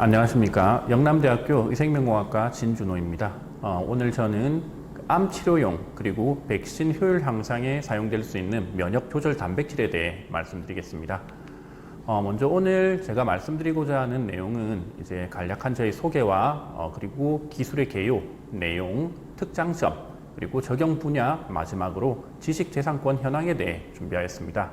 안녕하십니까. 영남대학교 의생명공학과 진준호입니다. 어, 오늘 저는 암 치료용 그리고 백신 효율 향상에 사용될 수 있는 면역 조절 단백질에 대해 말씀드리겠습니다. 어, 먼저 오늘 제가 말씀드리고자 하는 내용은 이제 간략한 저의 소개와 어, 그리고 기술의 개요, 내용, 특장점, 그리고 적용 분야, 마지막으로 지식 재산권 현황에 대해 준비하였습니다.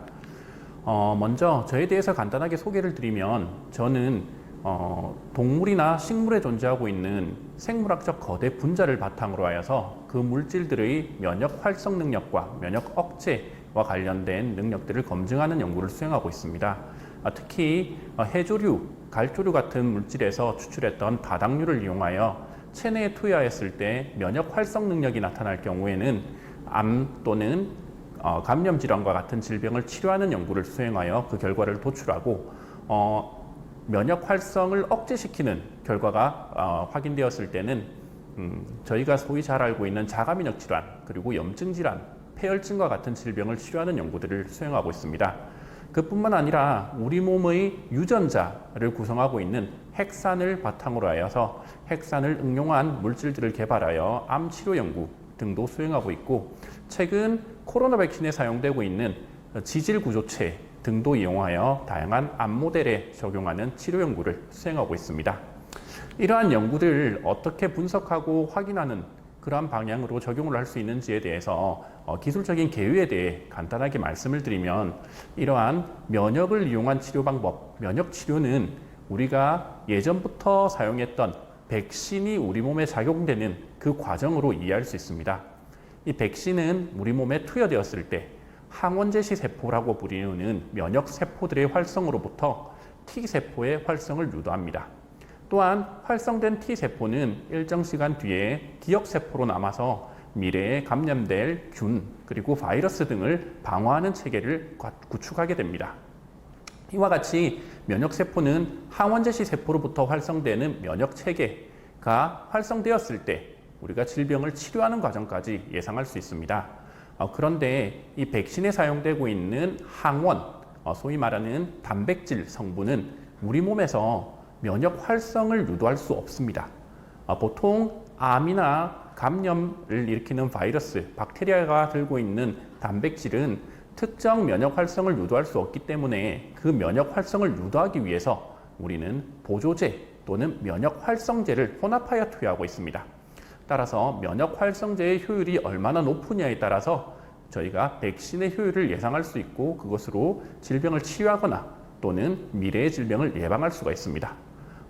어, 먼저 저에 대해서 간단하게 소개를 드리면 저는 어, 동물이나 식물에 존재하고 있는 생물학적 거대 분자를 바탕으로 하여서 그 물질들의 면역 활성 능력과 면역 억제와 관련된 능력들을 검증하는 연구를 수행하고 있습니다. 아, 특히 어, 해조류, 갈조류 같은 물질에서 추출했던 바닥류를 이용하여 체내에 투여했을 때 면역 활성 능력이 나타날 경우에는 암 또는 어, 감염 질환과 같은 질병을 치료하는 연구를 수행하여 그 결과를 도출하고 어, 면역 활성을 억제시키는 결과가 어, 확인되었을 때는 음, 저희가 소위 잘 알고 있는 자가면역 질환 그리고 염증 질환, 폐혈증과 같은 질병을 치료하는 연구들을 수행하고 있습니다. 그뿐만 아니라 우리 몸의 유전자를 구성하고 있는 핵산을 바탕으로 하여서 핵산을 응용한 물질들을 개발하여 암 치료 연구 등도 수행하고 있고 최근 코로나 백신에 사용되고 있는 지질 구조체 등도 이용하여 다양한 암 모델에 적용하는 치료 연구를 수행하고 있습니다. 이러한 연구들을 어떻게 분석하고 확인하는 그러한 방향으로 적용을 할 수 있는지에 대해서 어, 기술적인 계유에 대해 간단하게 말씀을 드리면 이러한 면역을 이용한 치료 방법, 면역 치료는 우리가 예전부터 사용했던 백신이 우리 몸에 작용되는 그 과정으로 이해할 수 있습니다. 이 백신은 우리 몸에 투여되었을 때 항원제시 세포라고 부르는 면역 세포들의 활성으로부터 T 세포의 활성을 유도합니다. 또한 활성된 T 세포는 일정 시간 뒤에 기억 세포로 남아서 미래에 감염될 균 그리고 바이러스 등을 방어하는 체계를 구축하게 됩니다. 이와 같이 면역 세포는 항원제시 세포로부터 활성되는 면역 체계가 활성되었을 때 우리가 질병을 치료하는 과정까지 예상할 수 있습니다. 어, 그런데 이 백신에 사용되고 있는 항원, 어, 소위 말하는 단백질 성분은 우리 몸에서 면역 활성을 유도할 수 없습니다. 어, 보통 암이나 감염을 일으키는 바이러스, 박테리아가 들고 있는 단백질은 특정 면역 활성을 유도할 수 없기 때문에 그 면역 활성을 유도하기 위해서 우리는 보조제 또는 면역 활성제를 혼합하여 투여하고 있습니다. 따라서 면역 활성제의 효율이 얼마나 높으냐에 따라서 저희가 백신의 효율을 예상할 수 있고 그것으로 질병을 치유하거나 또는 미래의 질병을 예방할 수가 있습니다.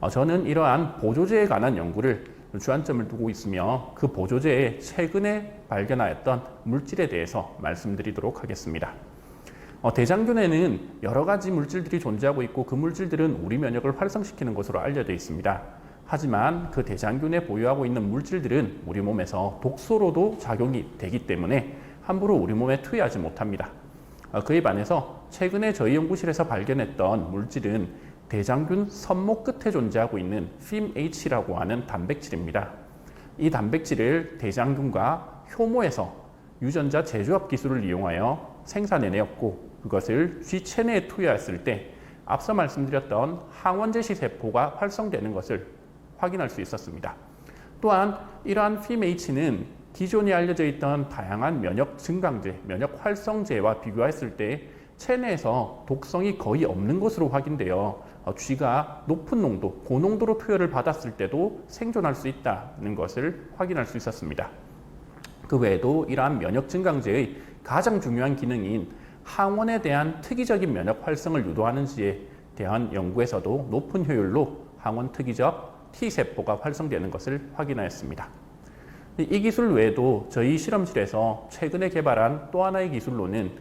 어, 저는 이러한 보조제에 관한 연구를 주안점을 두고 있으며 그 보조제에 최근에 발견하였던 물질에 대해서 말씀드리도록 하겠습니다. 어, 대장균에는 여러 가지 물질들이 존재하고 있고 그 물질들은 우리 면역을 활성시키는 것으로 알려져 있습니다. 하지만 그 대장균에 보유하고 있는 물질들은 우리 몸에서 독소로도 작용이 되기 때문에 함부로 우리 몸에 투여하지 못합니다. 어, 그에 반해서 최근에 저희 연구실에서 발견했던 물질은 대장균 선목 끝에 존재하고 있는 FIMH라고 하는 단백질입니다. 이 단백질을 대장균과 효모에서 유전자 재조합 기술을 이용하여 생산해내었고 그것을 쥐 체내에 투여했을 때 앞서 말씀드렸던 항원제시 세포가 활성되는 것을 확인할 수 있었습니다. 또한 이러한 FIMH는 기존에 알려져 있던 다양한 면역 증강제, 면역 활성제와 비교했을 때 체내에서 독성이 거의 없는 것으로 확인되어 어, 쥐가 높은 농도, 고농도로 투여를 받았을 때도 생존할 수 있다는 것을 확인할 수 있었습니다. 그 외에도 이러한 면역 증강제의 가장 중요한 기능인 항원에 대한 특이적인 면역 활성을 유도하는지에 대한 연구에서도 높은 효율로 항원 특이적 T세포가 활성되는 것을 확인하였습니다. 이 기술 외에도 저희 실험실에서 최근에 개발한 또 하나의 기술로는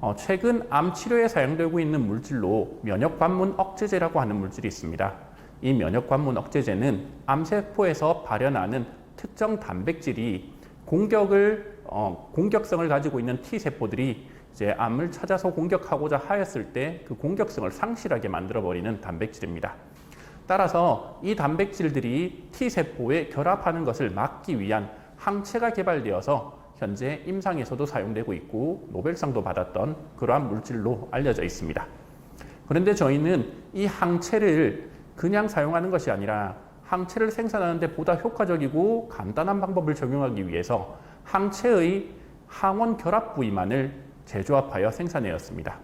어, 최근 암 치료에 사용되고 있는 물질로 면역 관문 억제제라고 하는 물질이 있습니다. 이 면역 관문 억제제는 암세포에서 발현하는 특정 단백질이 공격을 어, 공격성을 가지고 있는 T 세포들이 이제 암을 찾아서 공격하고자 하였을 때 그 공격성을 상실하게 만들어 버리는 단백질입니다. 따라서 이 단백질들이 T세포에 결합하는 것을 막기 위한 항체가 개발되어서 현재 임상에서도 사용되고 있고 노벨상도 받았던 그러한 물질로 알려져 있습니다. 그런데 저희는 이 항체를 그냥 사용하는 것이 아니라 항체를 생산하는데 보다 효과적이고 간단한 방법을 적용하기 위해서 항체의 항원 결합 부위만을 재조합하여 생산하였습니다.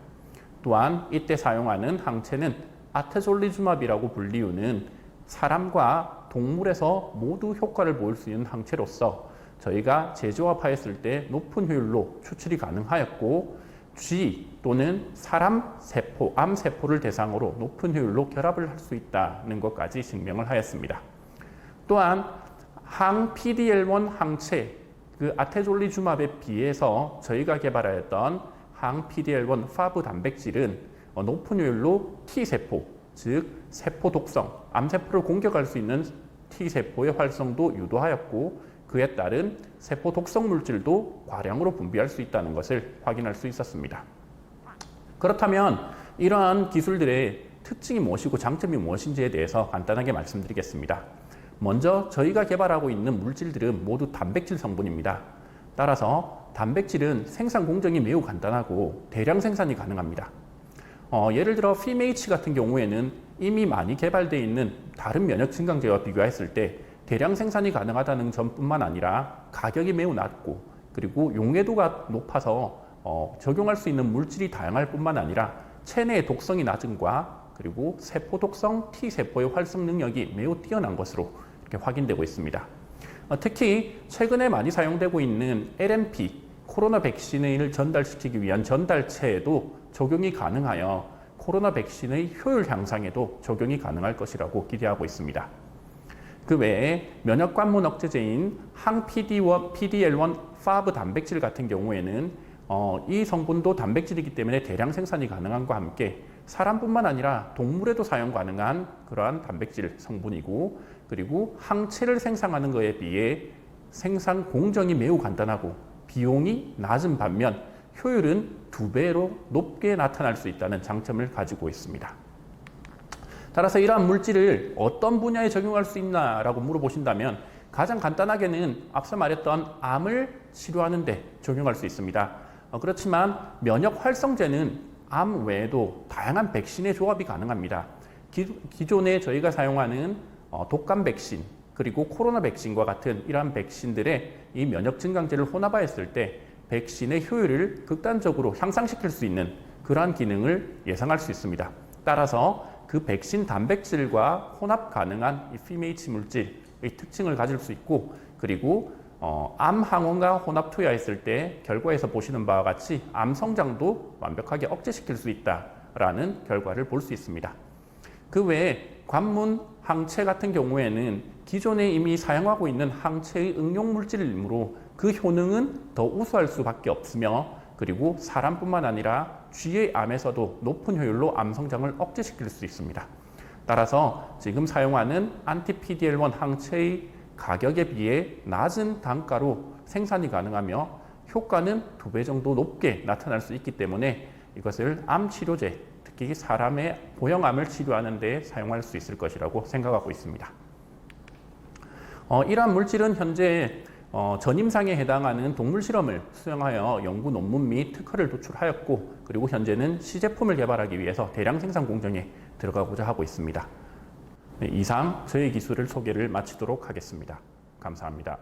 또한 이때 사용하는 항체는 아테졸리주맙이라고 불리우는 사람과 동물에서 모두 효과를 보일 수 있는 항체로서 저희가 재조합하였을 때 높은 효율로 추출이 가능하였고 쥐 또는 사람 세포, 암 세포를 대상으로 높은 효율로 결합을 할 수 있다는 것까지 증명을 하였습니다. 또한 항 PD-L1 항체 그 아테졸리주맙에 비해서 저희가 개발하였던 항 PD-L1 파브 단백질은 어, 높은 효율로 T 세포, 즉 세포 독성, 암 세포를 공격할 수 있는 T 세포의 활성도 유도하였고 그에 따른 세포 독성 물질도 과량으로 분비할 수 있다는 것을 확인할 수 있었습니다. 그렇다면 이러한 기술들의 특징이 무엇이고 장점이 무엇인지에 대해서 간단하게 말씀드리겠습니다. 먼저 저희가 개발하고 있는 물질들은 모두 단백질 성분입니다. 따라서 단백질은 생산 공정이 매우 간단하고 대량 생산이 가능합니다. 어, 예를 들어 FIMH 같은 경우에는 이미 많이 개발되어 있는 다른 면역 증강제와 비교했을 때 대량 생산이 가능하다는 점뿐만 아니라 가격이 매우 낮고 그리고 용해도가 높아서 어, 적용할 수 있는 물질이 다양할 뿐만 아니라 체내의 독성이 낮음과 그리고 세포 독성 T 세포의 활성 능력이 매우 뛰어난 것으로 이렇게 확인되고 있습니다. 어, 특히 최근에 많이 사용되고 있는 LMP 코로나 백신을 전달시키기 위한 전달체에도 적용이 가능하여 코로나 백신의 효율 향상에도 적용이 가능할 것이라고 기대하고 있습니다. 그 외에 면역 관문 억제제인 항 PD1, PD-L1 파브 단백질 같은 경우에는 어, 이 성분도 단백질이기 때문에 대량 생산이 가능함과 함께 사람뿐만 아니라 동물에도 사용 가능한 그러한 단백질 성분이고 그리고 항체를 생산하는 것에 비해 생산 공정이 매우 간단하고 비용이 낮은 반면 효율은 두 배로 높게 나타날 수 있다는 장점을 가지고 있습니다. 따라서 이러한 물질을 어떤 분야에 적용할 수 있나라고 물어보신다면 가장 간단하게는 앞서 말했던 암을 치료하는 데 적용할 수 있습니다. 어, 그렇지만 면역 활성제는 암 외에도 다양한 백신의 조합이 가능합니다. 기, 기존에 저희가 사용하는 어, 독감 백신 그리고 코로나 백신과 같은 이러한 백신들의 이 면역 증강제를 혼합하였을 때 백신의 효율을 극단적으로 향상시킬 수 있는 그러한 기능을 예상할 수 있습니다. 따라서 그 백신 단백질과 혼합 가능한 이 FMH 물질의 특징을 가질 수 있고 그리고 어, 암 항원과 혼합 투여했을 때 결과에서 보시는 바와 같이 암 성장도 완벽하게 억제시킬 수 있다라는 결과를 볼 수 있습니다. 그 외에 관문 항체 같은 경우에는 기존에 이미 사용하고 있는 항체의 응용 물질이므로 그 효능은 더 우수할 수밖에 없으며 그리고 사람뿐만 아니라 쥐의 암에서도 높은 효율로 암 성장을 억제시킬 수 있습니다. 따라서 지금 사용하는 안티-PD-L1 항체의 가격에 비해 낮은 단가로 생산이 가능하며 효과는 두 배 정도 높게 나타날 수 있기 때문에 이것을 암 치료제, 특히 사람의 보형암을 치료하는 데 사용할 수 있을 것이라고 생각하고 있습니다. 어, 이러한 물질은 현재 어, 전임상에 해당하는 동물 실험을 수행하여 연구 논문 및 특허를 도출하였고 그리고 현재는 시제품을 개발하기 위해서 대량 생산 공정에 들어가고자 하고 있습니다. 네, 이상 저희 기술을 소개를 마치도록 하겠습니다. 감사합니다.